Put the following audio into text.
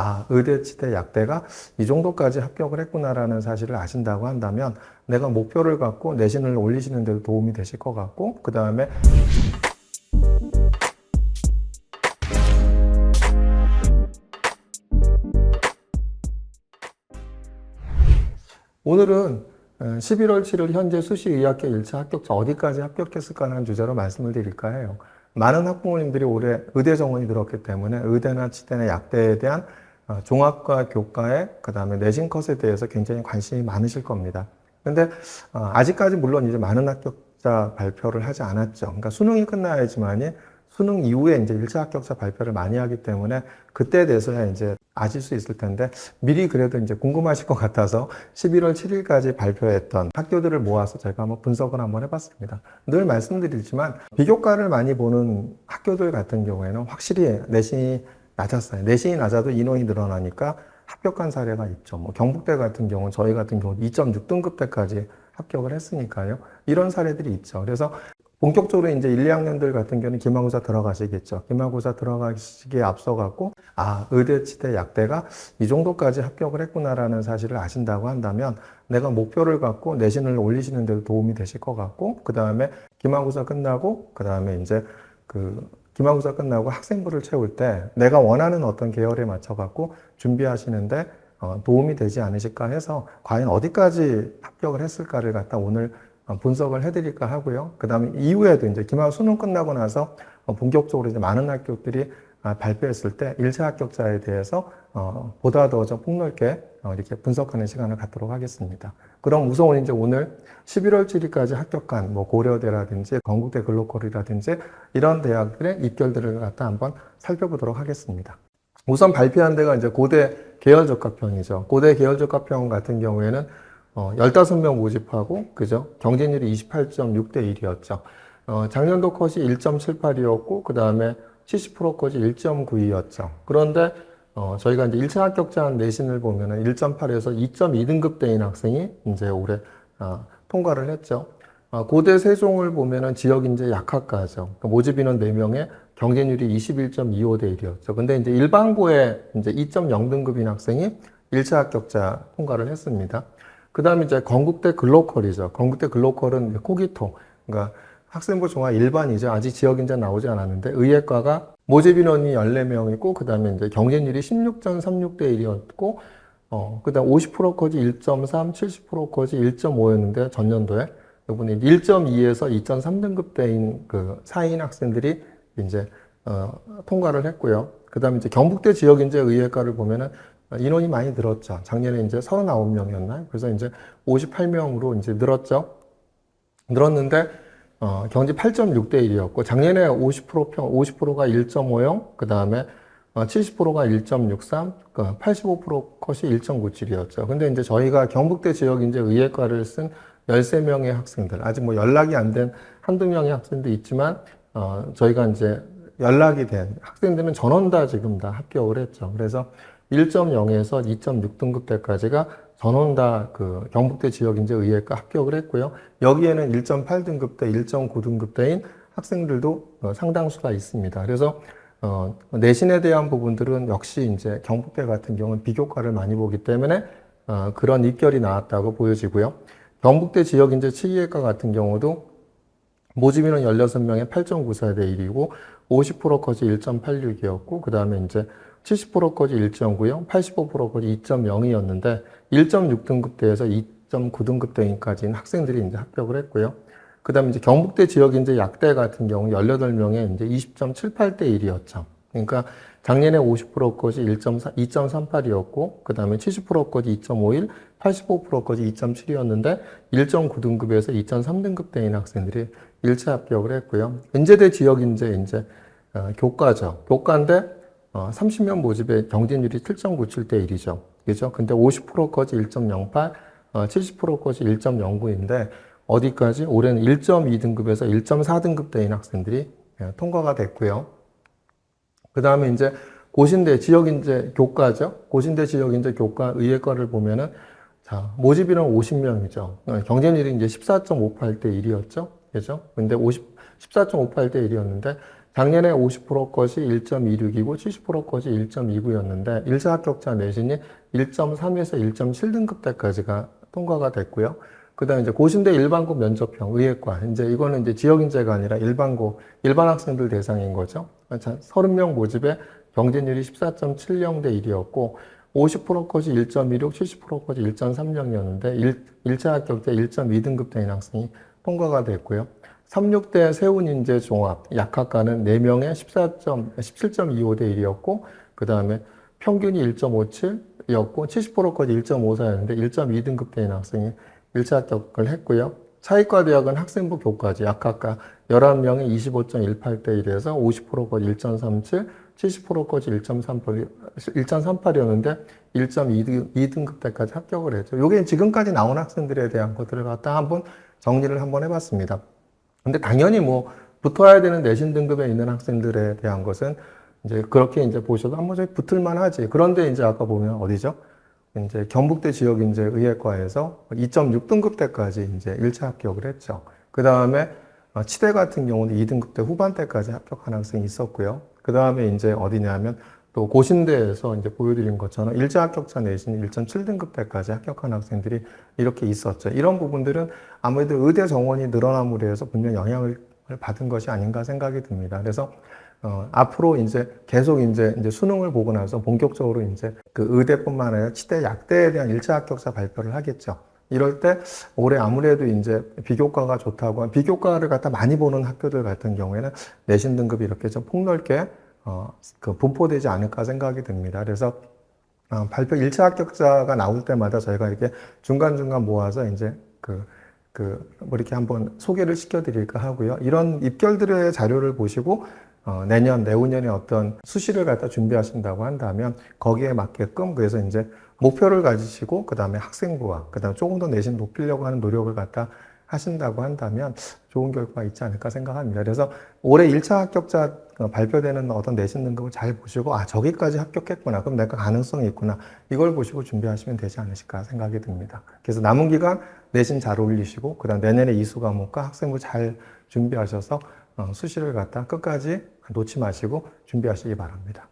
아, 의대, 치대, 약대가 이 정도까지 합격을 했구나라는 사실을 아신다고 한다면 내가 목표를 갖고 내신을 올리시는 데도 도움이 되실 것 같고, 그 다음에 오늘은 11월 7일 현재 수시 의학계 1차 합격자 어디까지 합격했을까 하는 주제로 말씀을 드릴까 해요. 많은 학부모님들이 올해 의대 정원이 늘었기 때문에 의대나 치대나 약대에 대한 어, 종합과 교과에 그 다음에 내신 컷에 대해서 굉장히 관심이 많으실 겁니다. 근데 어, 아직까지 물론 이제 많은 합격자 발표를 하지 않았죠. 그러니까 수능이 끝나야지만이 수능 이후에 이제 1차 합격자 발표를 많이 하기 때문에 그때에 대해서야 이제 아실 수 있을 텐데 미리 그래도 이제 궁금하실 것 같아서 11월 7일까지 발표했던 학교들을 모아서 제가 한번 분석을 한번 해봤습니다. 늘 말씀드리지만 비교과를 많이 보는 학교들 같은 경우에는 확실히 내신이 낮았어요. 내신이 낮아도 인원이 늘어나니까 합격한 사례가 있죠. 뭐 경북대 같은 경우 저희 같은 경우 2.6등급 때까지 합격을 했으니까요. 이런 사례들이 있죠. 그래서 본격적으로 이제 1, 2학년들 같은 경우는 기말고사 들어가시겠죠. 기말고사 들어가시기에 앞서갖고, 아, 의대, 치대, 약대가 이 정도까지 합격을 했구나라는 사실을 아신다고 한다면 내가 목표를 갖고 내신을 올리시는 데도 도움이 되실 것 같고, 그 다음에 기말고사 끝나고, 그 다음에 이제 그 기말고사 끝나고 학생부를 채울 때 내가 원하는 어떤 계열에 맞춰갖고 준비하시는데 어, 도움이 되지 않으실까 해서 과연 어디까지 합격을 했을까를 갖다 오늘 어, 분석을 해드릴까 하고요. 그 다음에 이후에도 이제 기말 수능 끝나고 나서 어, 본격적으로 이제 많은 학교들이 아, 발표했을 때 1차 합격자에 대해서 어, 보다 더 좀 폭넓게 어, 이렇게 분석하는 시간을 갖도록 하겠습니다. 그럼 우선 이제 오늘 11월 7일까지 합격한 뭐 고려대라든지 건국대 글로컬이라든지 이런 대학들의 입결들을 갖다 한번 살펴보도록 하겠습니다. 우선 발표한 데가 이제 고대 계열적합형이죠. 고대 계열적합형 같은 경우에는 어, 15명 모집하고, 그죠? 경쟁률이 28.6대 1이었죠. 어, 작년도 컷이 1.78이었고, 그 다음에 70% 컷이 1.92였죠. 그런데, 어, 저희가 이제 1차 합격자 내신을 보면은 1.8에서 2.2등급 대인 학생이 이제 올해, 어, 통과를 했죠. 어, 고대 세종을 보면은 지역 인재 약학과죠. 그러니까 모집 인원 4명에 경쟁률이 21.25 대 1이었죠. 근데 이제 일반고에 이제 2.0등급인 학생이 1차 합격자 통과를 했습니다. 그 다음에 이제 건국대 글로컬이죠. 건국대 글로컬은 코기토. 그러니까 학생부 종합 일반이죠. 아직 지역 인재 나오지 않았는데 의예과가 모집 인원이 14명이고 그 다음에 이제 경쟁률이 16.36대 1이었고 어, 그 다음 50% 컷이 1.3, 70% 컷이 1.5였는데 전년도에 이번에 1.2에서 2.3등급 대인 그 4인 학생들이 이제 어, 통과를 했고요. 그 다음에 이제 경북대 지역 인재 의예과를 보면은 인원이 많이 늘었죠. 작년에 이제 39명이었나요? 그래서 이제 58명으로 이제 늘었죠. 늘었는데, 어, 경지 8.6대 1이었고, 작년에 50% 평, 50%가 1.50, 그 다음에 어, 70%가 1.63, 그85% 컷이 1.97이었죠. 근데 이제 저희가 경북대 지역 이제 의예과를 쓴 13명의 학생들, 아직 뭐 연락이 안 된 한두 명의 학생도 있지만, 어, 저희가 이제 연락이 된 학생들은 전원 다 지금 다 합격을 했죠. 그래서 1.0에서 2.6등급 때까지가 전원 다 그 경북대 지역인재 의예과 합격을 했고요. 여기에는 1.8등급 대, 1.9등급 대인 학생들도 어, 상당수가 있습니다. 그래서 어, 내신에 대한 부분들은 역시 이제 경북대 같은 경우는 비교과를 많이 보기 때문에 어, 그런 입결이 나왔다고 보여지고요. 경북대 지역인재 치의학과 같은 경우도 모집 인원 16명에 8.94대 1이고 50% 컷이 1.86이었고 그 다음에 이제 70%까지 1.90, 85%까지 2.0이었는데 1.6등급대에서 2.9등급대까지는 학생들이 이제 합격을 했고요. 그 다음에 이제 경북대 지역 이제 약대 같은 경우 18명에 이제 20.78대 1이었죠. 그러니까 작년에 50%까지 2.38이었고, 그 다음에 70%까지 2.51, 85%까지 2.7이었는데 1.9등급에서 2.3등급대인 학생들이 1차 합격을 했고요. 인제대 지역 인재 이제 어, 교과죠. 교과인데 어, 30명 모집의 경쟁률이 7.97대 1이죠. 그죠? 근데 50%까지 1.08, 어, 70%까지 1.09인데 어디까지? 올해는 1.2등급에서 1.4등급 대인 학생들이 예, 통과가 됐고요. 그 다음에 이제 고신대 지역인재 교과죠. 고신대 지역인재 교과 의예과를 보면은 자, 모집 인원 50명이죠. 어, 경쟁률이 이제 14.58대 1이었죠. 그죠? 근데 50, 14.58대 1이었는데 작년에 50% 것이 1.26이고 70% 것이 1.29였는데 1차 합격자 내신이 1.3에서 1.7등급 때까지가 통과가 됐고요. 그다음 이제 고신대 일반고 면접형 의예과 이제 이거는 이제 지역 인재가 아니라 일반고 일반 학생들 대상인 거죠. 30명 모집에 경쟁률이 14.70 대 1이었고 50% 것이 1.16, 70% 것이 1.30이었는데 1, 1차 합격자 1.2등급 되는 학생이 통과가 됐고요. 36대 세운 인재 종합 약학과는 4명에 14점, 17.25대 1이었고 그 다음에 평균이 1.57이었고 70%까지 1.54였는데 1.2등급 되는 학생이 1차 합격을 했고요. 차이과 대학은 학생부 교과지 약학과 11명에 25.18대 1에서 50%까지 1.37, 70%까지 1.38, 1.38이었는데 1.2등급 때까지 합격을 했죠. 이게 지금까지 나온 학생들에 대한 것들을 갖다 한번 정리를 한번 해봤습니다. 근데 당연히 뭐 붙어야 되는 내신 등급에 있는 학생들에 대한 것은 이제 그렇게 이제 보셔도 한번 저기 붙을만 하지. 그런데 이제 아까 보면 어디죠? 이제 경북대 지역 이제 의예과에서 2.6등급 때까지 이제 1차 합격을 했죠. 그 다음에 치대 같은 경우는 2등급 때 후반때까지 합격한 학생이 있었고요. 그 다음에 이제 어디냐면 또 고신대에서 이제 보여드린 것처럼 1차 합격자 내신 1.7등급 때까지 합격한 학생들이 이렇게 있었죠. 이런 부분들은 아무래도 의대 정원이 늘어남으로 해서 분명 영향을 받은 것이 아닌가 생각이 듭니다. 그래서 어, 앞으로 이제 계속 이제, 이제 수능을 보고 나서 본격적으로 이제 그 의대뿐만 아니라 치대 약대에 대한 1차 합격자 발표를 하겠죠. 이럴 때 올해 아무래도 이제 비교과가 좋다고 비교과를 갖다 많이 보는 학교들 같은 경우에는 내신 등급이 이렇게 좀 폭넓게 어, 그 분포되지 않을까 생각이 듭니다. 그래서 어, 발표 1차 합격자가 나올 때마다 저희가 이렇게 중간중간 모아서 이제 그, 그, 뭐 이렇게 한번 소개를 시켜드릴까 하고요. 이런 입결들의 자료를 보시고 어, 내년, 내후년에 어떤 수시를 갖다 준비하신다고 한다면 거기에 맞게끔 그래서 이제 목표를 가지시고 그 다음에 학생부와 그 다음에 조금 더 내신 높이려고 하는 노력을 갖다 하신다고 한다면 좋은 결과가 있지 않을까 생각합니다. 그래서 올해 1차 합격자 어, 발표되는 어떤 내신 등급을 잘 보시고 아 저기까지 합격했구나 그럼 내가 가능성이 있구나 이걸 보시고 준비하시면 되지 않으실까 생각이 듭니다. 그래서 남은 기간 내신 잘 올리시고 그다음 내년에 이수 과목과 학생부 잘 준비하셔서 어, 수시를 갖다 끝까지 놓지 마시고 준비하시기 바랍니다.